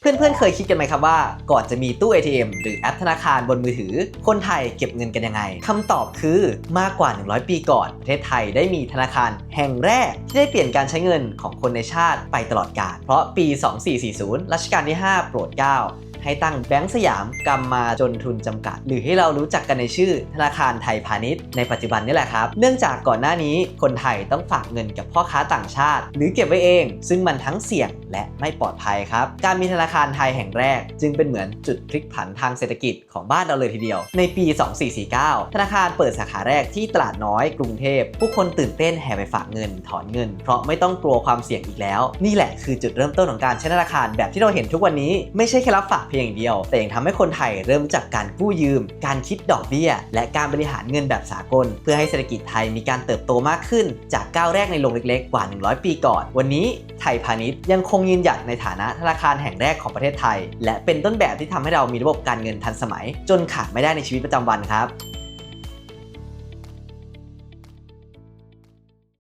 เพื่อนๆ เคยคิดกันไหมครับว่า ก่อนจะมีตู้ ATM หรือแอปธนาคารบนมือถือ คนไทยเก็บเงินกันยังไงคำตอบคือมากกว่า 100 ปีก่อน ประเทศไทยได้มีธนาคารแห่งแรก ที่ได้เปลี่ยนการใช้เงินของคนในชาติไปตลอดกาลเพราะปี 2440 รัชกาลที่ 5 โปรดเกล้า ให้ตั้งแบงก์สยามกำมาจนทุนจำกัด หรือให้เรารู้จักกันในชื่อ ธนาคารไทยพาณิชย์ในปัจจุบันนี่แหละครับ เนื่องจากก่อนหน้านี้คนไทยต้องฝากเงินกับพ่อค้าต่างชาติ หรือเก็บไว้เอง ซึ่งมันทั้งเสี่ยงและไม่ปลอดภัยครับ การมีธนาคารไทยแห่งแรก จึงเป็นเหมือนจุดพลิกผันทางเศรษฐกิจของบ้านเราเลยทีเดียว ในปี 2449 ธนาคารเปิดสาขาแรกที่ตลาดน้อยกรุงเทพ ผู้คนตื่นเต้นแห่ไปฝากเงินถอนเงิน เพราะไม่ต้องกลัวความเสี่ยงอีกแล้ว นี่แหละคือจุดเริ่มต้นของการใช้ธนาคารแบบที่เราเห็นทุกวันนี้ไม่ใช่แค่รับฝากเพียงียงเดียว แต่ยังทำให้คนไทยเริ่มจากการกู้ยืม การคิดดอกเบี้ย และการบริหารเงินแบบสากล เพื่อให้เศรษฐกิจไทยมีการเติบโตมากขึ้น จากก้าวแรกในโรงเล็กๆ กว่า 100 ปีก่อน วันนี้ไทยพาณิชย์ยังคงยืนหยัดในฐานะธนาคารแห่งแรกของประเทศไทย และเป็นต้นแบบที่ทำให้เรามีระบบการเงินทันสมัย จนขาดไม่ได้ในชีวิตประจำวันครับ